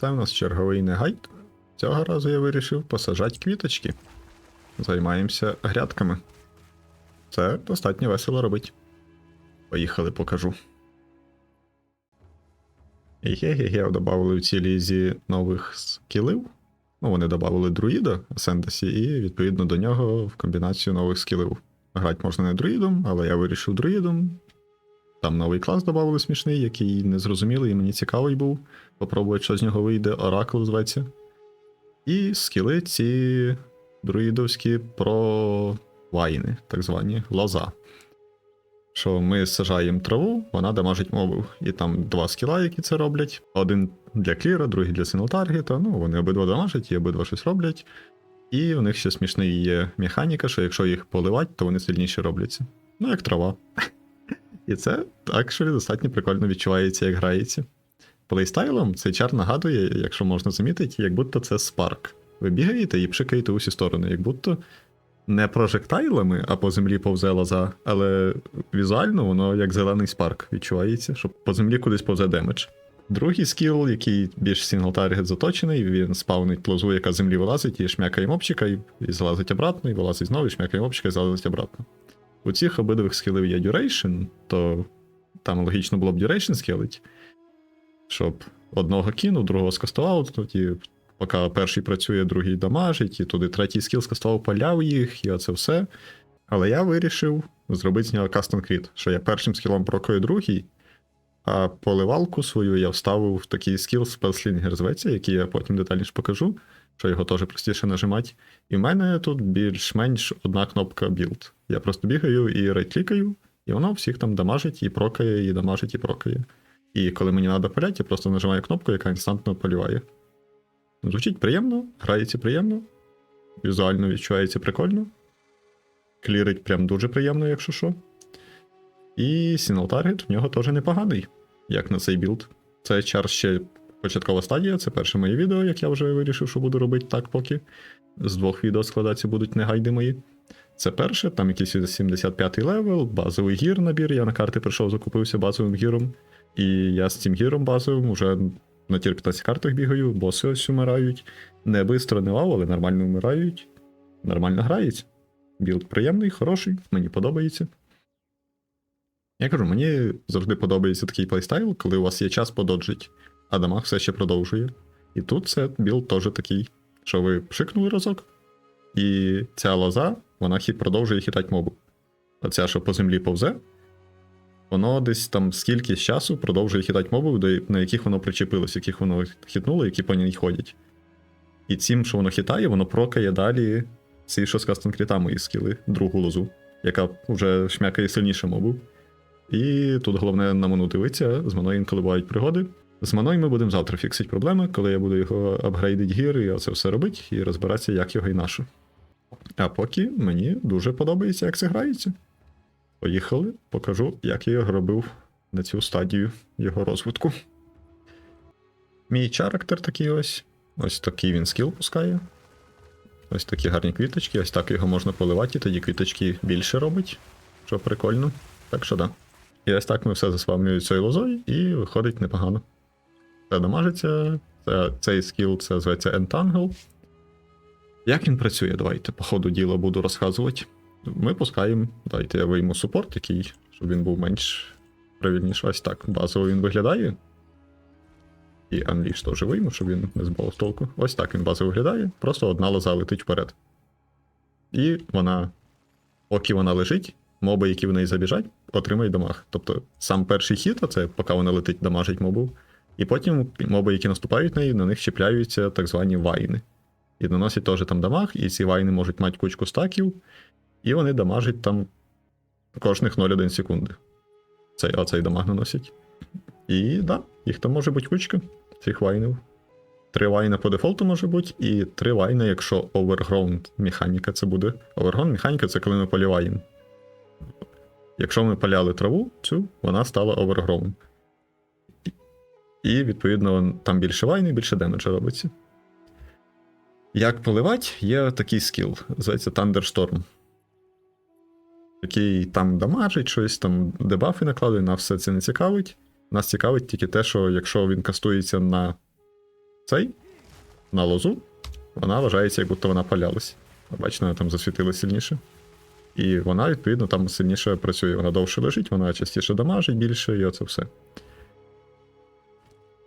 Це в нас черговий негайд. Цього разу я вирішив посажати квіточки. Займаємося грядками. Це достатньо весело робить. Поїхали, покажу. І ге-ге-ге додали в цій лізі нових скілів. Ну, вони додали друїда Сендесі, і відповідно до нього в комбінацію нових скілів. Грати можна не друїдом, але я вирішив друїдом. Там новий клас додали смішний, який незрозумілий і мені цікавий був. Попробувати, що з нього вийде, Оракл зветься. І скіли ці друїдовські про вайни, так звані лоза. Що ми сажаємо траву, вона дамажить мобів. І там два скіла, які це роблять. Один для кліра, другий для синглтаргета. Ну, вони обидва дамажать і обидва щось роблять. І у них ще смішний є механіка, що якщо їх поливати, то вони сильніше робляться. Ну, як трава. І це actually достатньо прикольно відчувається, як грається. Плейстайлом цей чар нагадує, якщо можна замітити, як будто це спарк. Ви бігаєте і пшикаєте усі сторони, як будто не прожектайлами, а по землі повзе лоза, але візуально воно як зелений спарк відчувається, що по землі кудись повзе демедж. Другий скіл, який більш сінглтаргет заточений, він спавнить лозу, яка з землі вилазить, і шмякає мопчика, і, і залазить обратно, і вилазить знову, і шмякає мопчика, і залазить обратно. У цих обидвих скілів є duration, то там логічно було б duration скілить, щоб одного кинув, другого скастував, тоді поки перший працює, другий дамажить, і туди третій скіл скастував, паляв їх, і оце все. Але я вирішив зробити з нього кастом кріт, що я першим скілом прокою другий, а поливалку свою я вставив в такий скіл спелслінгер зветься, який я потім детальніше покажу, що його теж простіше нажимати. І в мене тут більш-менш одна кнопка білд. Я просто бігаю і рейт-клікаю, і воно всіх там дамажить, і прокає, і дамажить, і прокає. І коли мені треба паляти, я просто нажимаю кнопку, яка інстантно поліває. Звучить приємно, грається приємно, візуально відчувається прикольно. Клірить прям дуже приємно, якщо що. І Single Target в нього теж непоганий, як на цей білд. Це чар ще початкова стадія, це перше моє відео, як я вже вирішив, що буду робити так поки. З двох відео складатися будуть негайди мої. Це перше, там якийсь 75-й левел, базовий гір набір. Я на карти прийшов, закупився базовим гіром. І я з цим гіром базовим уже на тір 15 картах бігаю, боси ось умирають. Не бистро, не вау, але нормально вмирають. Нормально грається. Білд приємний, хороший, мені подобається. Я кажу, мені завжди подобається такий плейстайл, коли у вас є час пододжить, а дамаг все ще продовжує. І тут це білд теж такий, що ви пшикнули разок, і ця лоза, вона хіт продовжує хітати мобу. Оця, що по землі повзе, воно десь там скільки з часу продовжує хітати до- на яких воно причепилось, яких воно хітнуло, які по ній ходять. І цим, що воно хитає, воно прокає далі ці, що з кастом-крітами із скіли, другу лозу, яка вже шмякає сильніше мобів. І тут головне на ману дивитися, з маною інколи бувають пригоди. З маною ми будемо завтра фіксити проблеми, коли я буду його апгрейдити гір і оце все робити, і розбиратися, як його і нашу. А поки мені дуже подобається, як це грається. Поїхали, покажу, як я його робив на цю стадію його розвитку. Мій чарактер такий ось. Ось такий він скіл пускає. Ось такі гарні квіточки, ось так його можна поливати, і тоді квіточки більше робить, що прикольно. Так що да. І ось так ми все заспавнюємо цією лозою, і виходить непогано. Це дамажиться. Це, цей скіл це зветься Entangle. Як він працює, давайте по ходу діла буду розказувати. Ми пускаємо, дайте я вийму супорт, який, щоб він був менш правильніше. Ось так. Базово він виглядає. І Unleash теж вийму, щоб він не збав толку. Ось так він базово виглядає. Просто одна лоза летить вперед. І вона, поки вона лежить, моби, які в неї забіжать, отримають дамаг. Тобто сам перший хід, а це поки вона летить, дамажить мобу. І потім моби, які наступають на неї, на них чіпляються так звані вайни. І наносять теж там дамаг, і ці вайни можуть мати кучку стаків, і вони дамажать там кожних 0,1 секунди. Цей, оцей дамаг наносять. І так, да, їх там може бути кучка цих вайнів. Три вайна по дефолту може бути, і три вайна, якщо overground механіка це буде. Overground механіка це коли ми поліваємо. Якщо ми паляли траву, цю, вона стала overgrown. І, відповідно, там більше вайни, більше демеджа робиться. Як поливати, є такий скіл, називається Thunderstorm. Який там дамажить щось, там дебафи накладує, нас все це не цікавить. Нас цікавить тільки те, що якщо він кастується на цей на лозу, вона вважається, як будто вона палялась. Бачите, вона там засвітила сильніше. І вона, відповідно, там сильніше працює. Вона довше лежить, вона частіше дамажить більше, і оце все.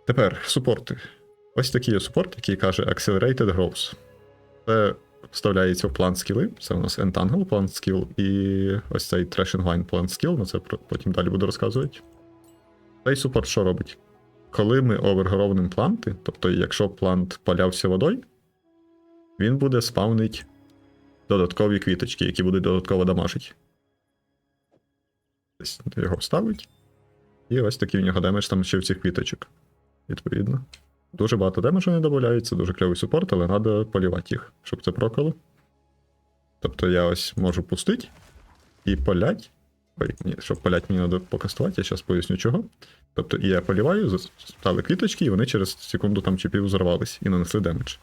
Тепер супорти. Ось такий є супорт, який каже Accelerated Growth. Це вставляється в план скіли. Це у нас Entangle план скіл, і ось цей Thrashing Line план скіл, на це потім далі буду розказувати. Цей супорт що робить? Коли ми овергровним планти, тобто якщо плант палявся водою, він буде спавнить додаткові квіточки, які будуть додатково дамажити. Ось його вставить. І ось такий в нього демедж там ще в цих квіточок. Відповідно. Дуже багато демеджу не додається, дуже кльовий супорт, але треба полівати їх, щоб це проколо. Тобто я ось можу пустити і полять. Ой, ні, щоб полять мені треба покастувати, я зараз поясню чого. Тобто і я поліваю, стали квіточки, і вони через секунду там чи пів взорвались і нанесли демедж.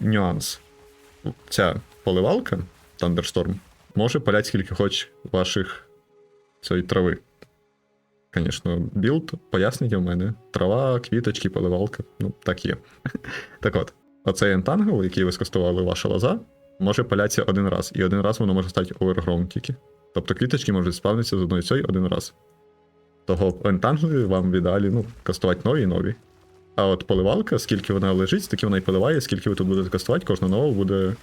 Нюанс. Ця поливалка, Thunderstorm, може паляти скільки хоч ваших цієї трави. Звісно, білд, пояснення в мене. Трава, квіточки, поливалка. Ну, так є. так от, оцей ентангл, який ви скастували ваша лоза, може палятися один раз, і один раз воно може стати overgrown тільки. Тобто квіточки можуть спавнитися з одної цієї один раз. Того ентангли вам в ідеалі ну, кастувати нові і нові. А от поливалка, скільки вона лежить, стільки вона і поливає, скільки ви тут будете кастувати, кожна нова буде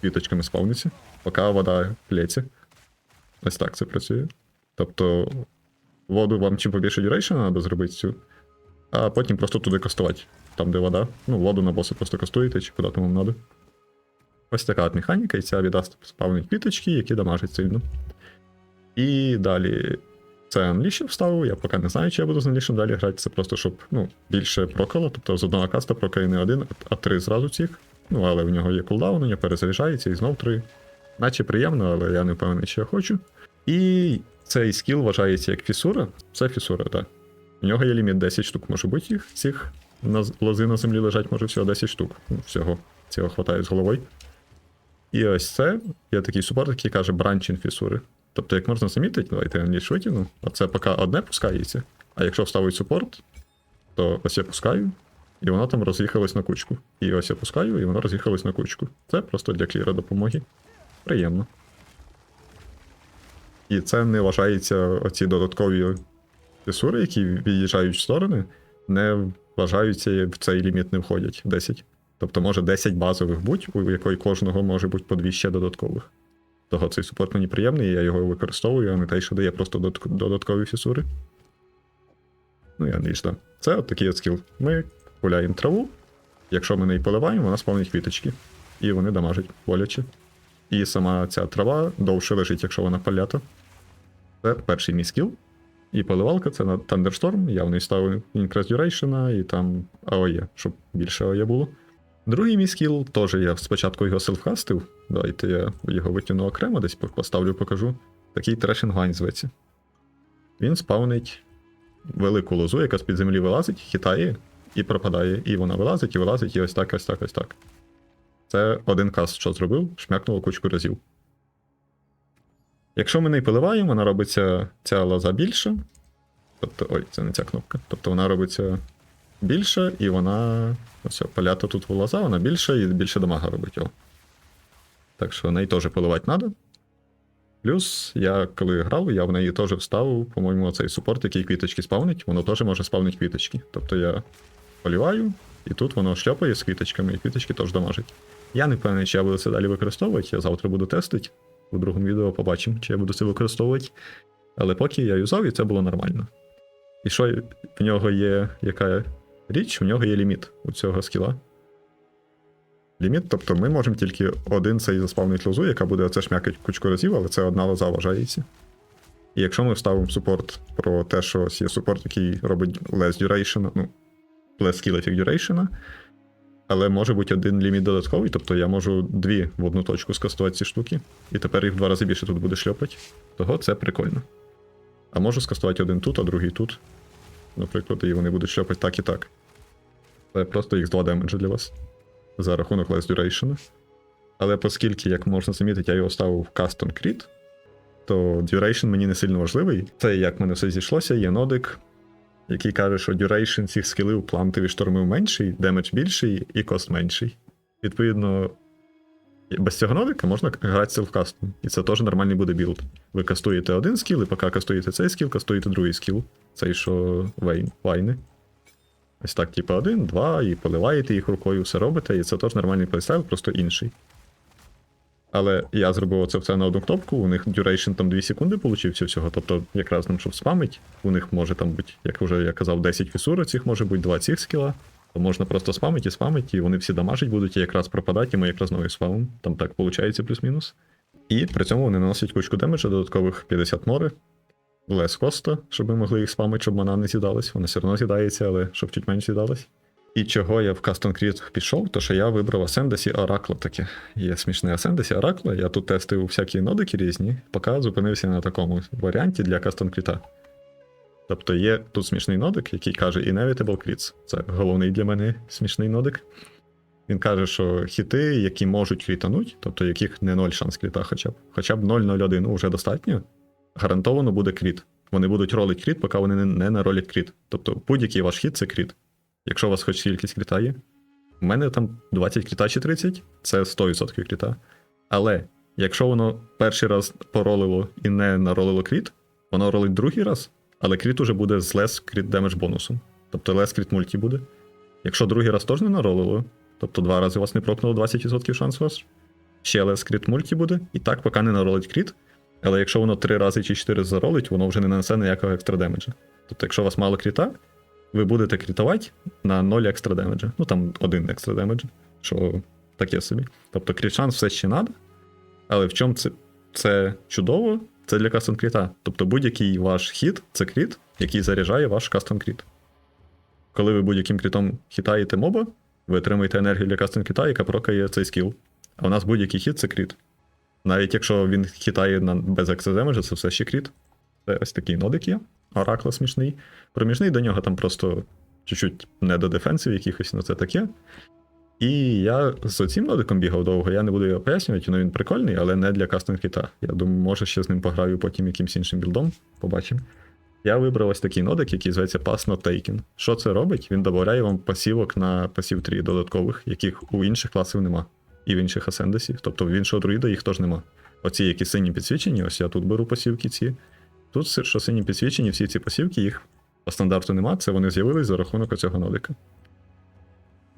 квіточками спавнитися, поки вода плється. Ось так це працює. Тобто воду вам чим побільше duration треба зробити цю, а потім просто туди кастувати. Там, де вода. Ну, воду на боси просто кастуєте, чи куди там вам треба. Ось така от механіка, і ця віддасть спавнить квіточки, які дамажать сильно. І далі це Unleash вставив, я поки не знаю, чи я буду з Unleash далі грати. Це просто щоб ну, більше проколо. Тобто з одного каста прокає не один, а три зразу цих. Ну, але в нього є кулдаун, у нього перезаряджається і знов три. Наче приємно, але я не впевнений, чи я хочу. І цей скіл вважається як фісура. Це фісура, так. У нього є ліміт 10 штук, може бути їх цих на лози на землі лежать, може всього 10 штук. Ну, всього цього хватає з головою. І ось це є такий супорт, який каже бранчин фісури. Тобто, як можна замітити, давайте я ніж витягну, оце поки одне пускається, а якщо вставить супорт, то ось я пускаю, і воно там роз'їхалось на кучку. І ось я пускаю, і воно роз'їхалось на кучку. Це просто для кліра допомоги. Приємно. І це не вважається оці додаткові фісури, які від'їжджають в сторони, не вважаються в цей ліміт не входять 10. Тобто може 10 базових будь, у якої кожного може бути по дві ще додаткових. Того цей супорт мені приємний, я його використовую, а не те, що дає просто додаткові фісури. Ну, я не да. Це от такий от скіл. Ми гуляємо траву. Якщо ми неї поливаємо, вона спавнить квіточки. І вони дамажать боляче. І сама ця трава довше лежить, якщо вона палята. Це перший мій скіл. І поливалка це на Thunderstorm. Я в неї ставив Increase Duration і там AOE, щоб більше AOE було. Другий мій скіл, теж я спочатку його селфкастив. Давайте я його витягну окремо, десь поставлю, покажу. Такий Thrashing Line зветься. Він спавнить велику лозу, яка з-під землі вилазить, хитає і пропадає. І вона вилазить, і вилазить, і ось так, ось так, ось так. Це один каст, що зробив, шмякнуло кучку разів. Якщо ми не поливаємо, вона робиться ця лоза більша. Тобто, ой, це не ця кнопка. Тобто вона робиться більша, і вона. Ось палята тут в лоза, вона більша і більше дамага робить. О. Так що неї теж поливати треба. Плюс, я коли грав, я в неї теж вставив, по-моєму, цей супорт, який квіточки спавнить, воно теж може спавнити квіточки. Тобто я поліваю, і тут воно шльопає з квіточками, і квіточки теж дамажить. Я не впевнений, чи я буду це далі використовувати. Я завтра буду тестити. У другому відео побачимо, чи я буду це використовувати. Але поки я юзав, і це було нормально. І що в нього є яка річ, у нього є ліміт у цього скіла. Ліміт, тобто ми можемо тільки один цей заспавнити лозу, яка буде оце шмякати кучку разів, але це одна лоза вважається. І якщо ми вставимо супорт про те, що є супорт, який робить less duration, ну, less skill effect duration, але може бути один ліміт додатковий, тобто я можу дві в одну точку скастувати ці штуки, і тепер їх в два рази більше тут буде шльопати. Того це прикольно. А можу скастувати один тут, а другий тут. Наприклад, і вони будуть шльопати так і так. Це просто їх 2 демеджа для вас. За рахунок less duration. Але оскільки, як можна замітити, я його ставив в Custom Crit, то duration мені не сильно важливий. Це як мене все зійшлося, є нодик. Який каже, що duration цих скілів плантові штурмів менший, демедж більший і кост менший. Відповідно, без цього нодика можна грати селфкастом. І це теж нормальний буде білд. Ви кастуєте один скіл, і поки кастуєте цей скіл, кастуєте другий скіл. Цей, що вейн, вайни. Ось так, типу, один, два, і поливаєте їх рукою, все робите, і це теж нормальний плейстайл, просто інший. Але я зробив це все на одну кнопку, у них duration там 2 секунди получився всього. Тобто, якраз там, щоб спамить, у них може там бути, як вже я казав, 10 фісур, цих може бути 2 цих скіла. То можна просто спамити і спамити, і вони всі дамажить будуть і якраз пропадати, і ми якраз новий спамом. Там так виходить плюс-мінус. І при цьому вони наносять кучку демеджа, додаткових 50 мори, лес коста, щоб ми могли їх спамити, щоб вона не з'їдалась. Вона все одно з'їдається, але щоб чуть менше з'їдалась. І чого я в Custom Creed пішов, то що я вибрав Ascendasі Оракла таке. Є смішне Ascendasі Оракла. Я тут тестив всякі нодики різні, поки зупинився на такому варіанті для Custom Creed. Тобто є тут смішний нодик, який каже Inevitable Crits. Це головний для мене смішний нодик. Він каже, що хіти, які можуть крітануть, тобто яких не 0 шанс кріта хоча б, хоча б 0,01 вже достатньо, гарантовано буде кріт. Вони будуть ролити кріт, поки вони не, не наролять кріт. Тобто будь-який ваш хід це кріт. Якщо у вас хоч кількість кріта є. У мене там 20 кріта чи 30, це 100% кріта. Але якщо воно перший раз поролило і не наролило кріт, воно ролить другий раз, але кріт уже буде з лес кріт демедж бонусом. Тобто лес кріт мульті буде. Якщо другий раз теж не наролило, тобто два рази у вас не прокнуло 20% шанс у вас, ще лес кріт мульті буде, і так поки не наролить кріт. Але якщо воно три рази чи чотири заролить, воно вже не нанесе ніякого екстра демеджа. Тобто, якщо у вас мало кріта, ви будете крітувати на 0 екстра демеджа. Ну там один екстра демеджа, що таке собі. Тобто кріт шанс все ще треба. Але в чому це, це чудово? Це для кастом кріта. Тобто будь-який ваш хід це кріт, який заряджає ваш кастом кріт. Коли ви будь-яким крітом хітаєте моба, ви отримуєте енергію для кастом кріта, яка прокає цей скіл. А у нас будь-який хід це кріт. Навіть якщо він хітає на без екстра демеджа, це все ще кріт. Це ось такий нодик є. Оракла смішний. Проміжний до нього там просто чуть-чуть не до дефенсів якихось, ну це таке. І я з цим нодиком бігав довго, я не буду його пояснювати, ну він прикольний, але не для кастинг кіта. Я думаю, може ще з ним пограю потім якимсь іншим білдом, побачимо. Я вибрав ось такий нодик, який зветься Pass Not Taken. Що це робить? Він додає вам пасівок на пасів 3 додаткових, яких у інших класів нема. І в інших асендесів. Тобто в іншого друїда їх теж нема. Оці, які сині підсвічені, ось я тут беру пасівки ці. Тут, си- що сині підсвічені, всі ці пасівки, їх по стандарту нема, це вони з'явились за рахунок оцього нодика.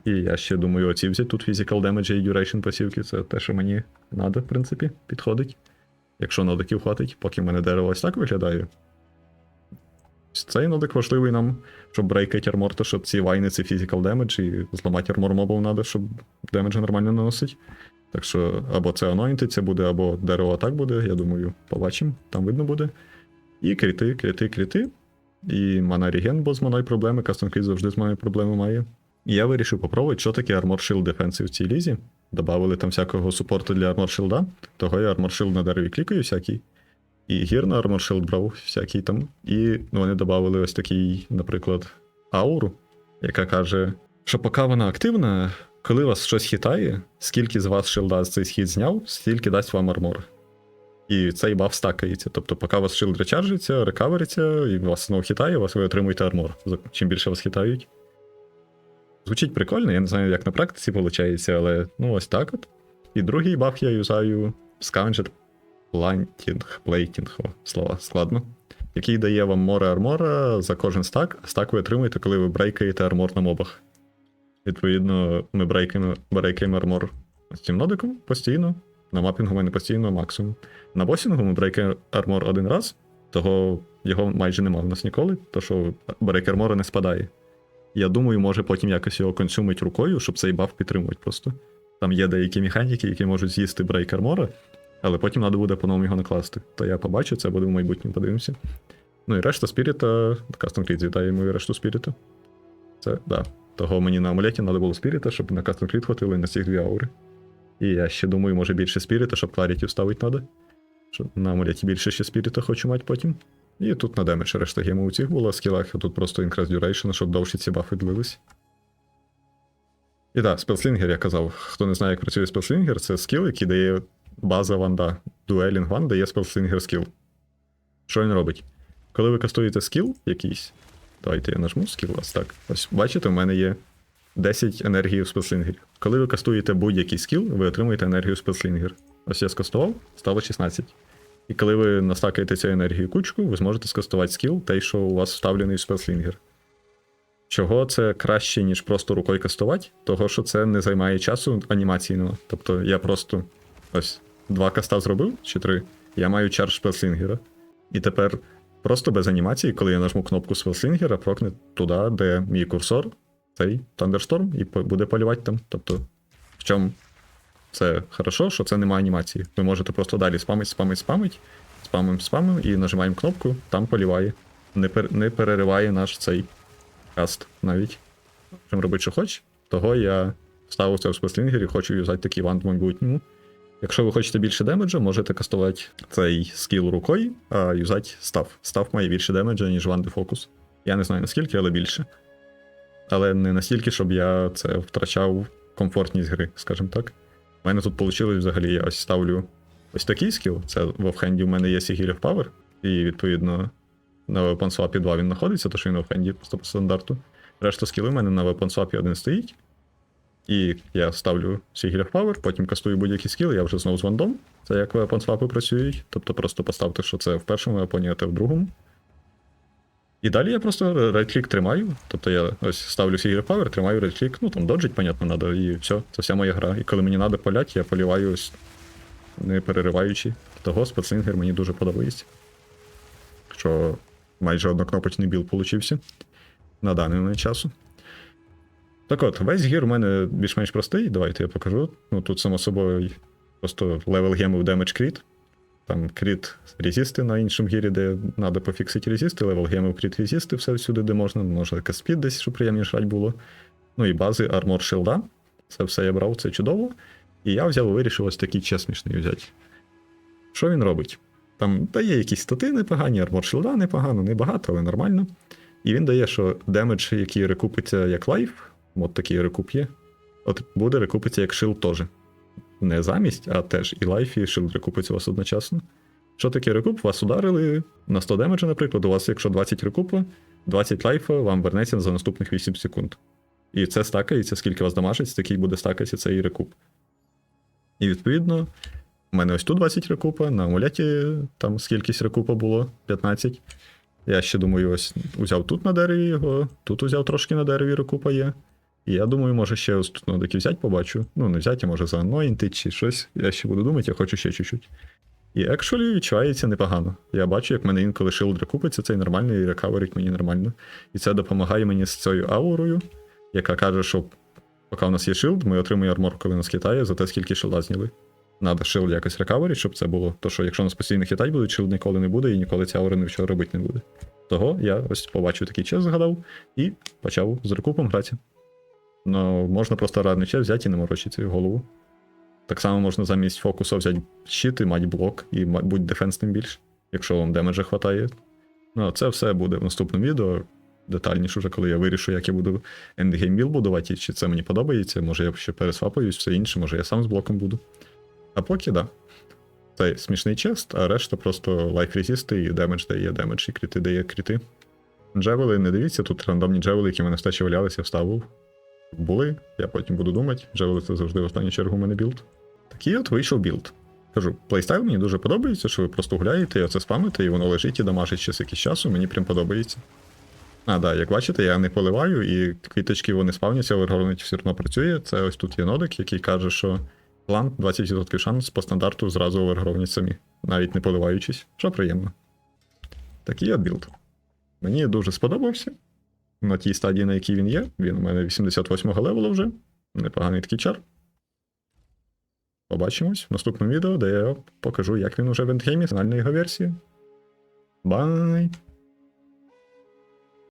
І я ще думаю, оці взяти тут Physical Damage і Duration пасівки, це те, що мені треба, в принципі, підходить. Якщо нодиків хватить, поки в мене дерево ось так виглядає. Цей нодик важливий нам, щоб брейкати армор, то щоб ці вайни це Physical Damage і зламати армор мобов треба, щоб демеджа нормально наносить. Так що або це це буде, або дерево так буде, я думаю, побачимо, там видно буде. І кріти, кріти, кріти. І мана реген, бо з маною проблеми, Crit завжди з маною проблеми має. І я вирішив попробувати, що таке Armor Shield Defensive в цій лізі. Добавили там всякого супорту для Armor Shield, того я Armor Shield на дереві клікаю всякий. І гір на Armor Shield брав всякий там. І ну, вони додали ось такий, наприклад, ауру, яка каже, що поки вона активна, коли вас щось хитає, скільки з вас шилда цей схід зняв, стільки дасть вам армор. І цей баф стакається. Тобто, поки у вас шилд речаржиться, рекавериться, і вас знову хитає, вас ви отримуєте армор. Чим більше вас хитають. Звучить прикольно, я не знаю, як на практиці виходить, але ну ось так от. І другий баф я юзаю Scavenger Planting, о, слова складно. Який дає вам море армора за кожен стак, а стак ви отримуєте, коли ви брейкаєте армор на мобах. Відповідно, ми брейкаємо, брейкаємо армор з цим нодиком постійно. На мапінгу в мене постійно максимум. На босінгу ми брейкаємо армор один раз, того його майже нема в нас ніколи, то що брейк армора не спадає. Я думаю, може потім якось його консюмить рукою, щоб цей баф підтримувати просто. Там є деякі механіки, які можуть з'їсти брейк армора, але потім треба буде по-новому його накласти. То я побачу, це буде в майбутньому, подивимося. Ну і решта спіріта, кастом кріт з'їдаємо і решту спіріта. Це, да. Того мені на амулеті треба було спіріта, щоб на кастом кріт хватило і на цих дві аури. І я ще думаю, може більше спіріта, щоб кларіті вставити треба. На амулеті більше ще спіріта хочу мати потім. І тут на демедж решта гему у цих була скілах, а тут просто Increase Duration, щоб довше ці бафи длились. І так, спелслінгер я казав. Хто не знає, як працює спелслінгер, це скіл, який дає база ванда. Дуелінг ван дає спелслінгер скіл. Що він робить? Коли ви кастуєте скіл якийсь, Давайте я нажму скіл вас. Так. Ось бачите, в мене є 10 енергії в спецлінгері. Коли ви кастуєте будь-який скіл, ви отримуєте енергію в спецлінгер. Ось я скастував, стало 16. І коли ви настакаєте цю енергію кучку, ви зможете скастувати скіл, той, що у вас вставлений в спецлінгер. Чого це краще, ніж просто рукою кастувати? Того, що це не займає часу анімаційного. Тобто я просто ось два каста зробив, чи три, я маю чардж спецлінгера. І тепер просто без анімації, коли я нажму кнопку спецлінгера, прокне туди, де мій курсор, цей Thunderstorm, і буде полювати там. Тобто, в чому це хорошо, що це немає анімації. Ви можете просто далі спамить, спамить, спамить, спамим, спамим і нажимаємо кнопку, там поліває. Не, пер, не перериває наш цей каст навіть. Можемо робити, що хоч. Того я вставив це в спецлінгері, хочу юзати такий вант в майбутньому. Якщо ви хочете більше демеджа, можете кастувати цей скіл рукою, а юзати став. Став має більше демеджа, ніж Ванди Фокус. Я не знаю наскільки, але більше. Але не настільки, щоб я це втрачав комфортність гри, скажімо так. У мене тут вийшло взагалі, я ось ставлю ось такий скіл. Це в офхенді у мене є Sigil of Power, і відповідно на Weapon Swap 2 він знаходиться, то що він в офхенді просто по стандарту. Решта скіли в мене на Weapon Swap 1 стоїть. І я ставлю Sigil of Power, потім кастую будь-які скіли, я вже знову з вандом. Це як Swap працюють. Тобто просто поставте, що це в першому вепоні, а те в другому. І далі я просто right-click тримаю. Тобто я ось ставлю of Power, тримаю right-click, ну там доджить, понятно, надо, і все, це вся моя гра. І коли мені треба полять, я поліваю не перериваючи. Того спецлінгер мені дуже подобається. Що майже однокнопочний білд получився на даний момент часу. Так от, весь гір у мене більш-менш простий. Давайте я покажу. Ну тут, само собою, просто левел гемів damage crit. Там кріт резисти на іншому гірі, де треба пофіксити резисти, левел гемів кріт резисти, все всюди, де можна. Може якась спід десь, щоб приємніше грати було. Ну і бази армор шилда. Це все я брав, це чудово. І я взяв і вирішив ось такий чес смішний взяти. Що він робить? Там дає якісь стати непогані, армор шилда непогано, небагато, але нормально. І він дає, що демедж, який рекупиться як лайф, от такий рекуп є, от буде рекупиться як шилд теж. Не замість, а теж і лайф, і шилд рекупиться у вас одночасно. Що таке рекуп? Вас ударили на 100 демеджа, наприклад, у вас, якщо 20 рекупа, 20 лайфа вам вернеться за наступних 8 секунд. І це стакається, скільки вас дамажить, такий буде стакатися цей рекуп. І відповідно, у мене ось тут 20 рекупа, на амулеті там скількись рекупа було 15. Я ще думаю, ось узяв тут на дереві його, тут узяв трошки на дереві рекупа є. І я думаю, може ще ось тут нодики взяти побачу. Ну, не взяти, може заанноїнти чи щось. Я ще буду думати, я хочу ще чуть-чуть. І actually відчувається непогано. Я бачу, як мене інколи шилд рекупиться, цей нормально і рекаверить мені нормально. І це допомагає мені з цією аурою, яка каже, що поки у нас є шилд, ми отримуємо армор, коли нас хитає, за те, скільки шилда зняли. Надо шилд якось рекаверить, щоб це було. То що якщо нас постійно хитать будуть, шилд ніколи не буде і ніколи ця аура нічого робити не буде. Того я ось побачив такий час, згадав, і почав з рекупом грати. Ну, можна просто радний час взяти і не морочити голову. Так само можна замість фокусу взяти щит і мати блок, і будь дефенсним більш, якщо вам демеджа хватає. Ну, це все буде в наступному відео. Детальніше, вже коли я вирішу, як я буду ендгейм біл будувати, чи це мені подобається, може я ще пересвапаюсь, все інше, може я сам з блоком буду. А поки да. Це смішний чест, а решта просто лайф резисти і демедж дає демедж, і кріти дає кріти. Джевели, не дивіться, тут рандомні джевели, які мене ще валялися, вставив. Були, я потім буду думати. Джевели це завжди в останню чергу у мене білд. Такий от вийшов білд. Кажу, плейстайл мені дуже подобається, що ви просто гуляєте, і оце спамите, і воно лежить і дамажить ще якийсь часу, мені прям подобається. А, да, як бачите, я не поливаю, і квіточки вони спавняться, овергорнить все одно працює. Це ось тут є нодик, який каже, що план 20% шанс по стандарту зразу овергровнять самі, навіть не поливаючись, що приємно. Такий от білд. Мені дуже сподобався. На тій стадії, на якій він є. Він у мене 88-го левелу вже. Непоганий такий чар. Побачимось в наступному відео, де я покажу, як він уже в ендгеймі, фінальна його версія. Бай!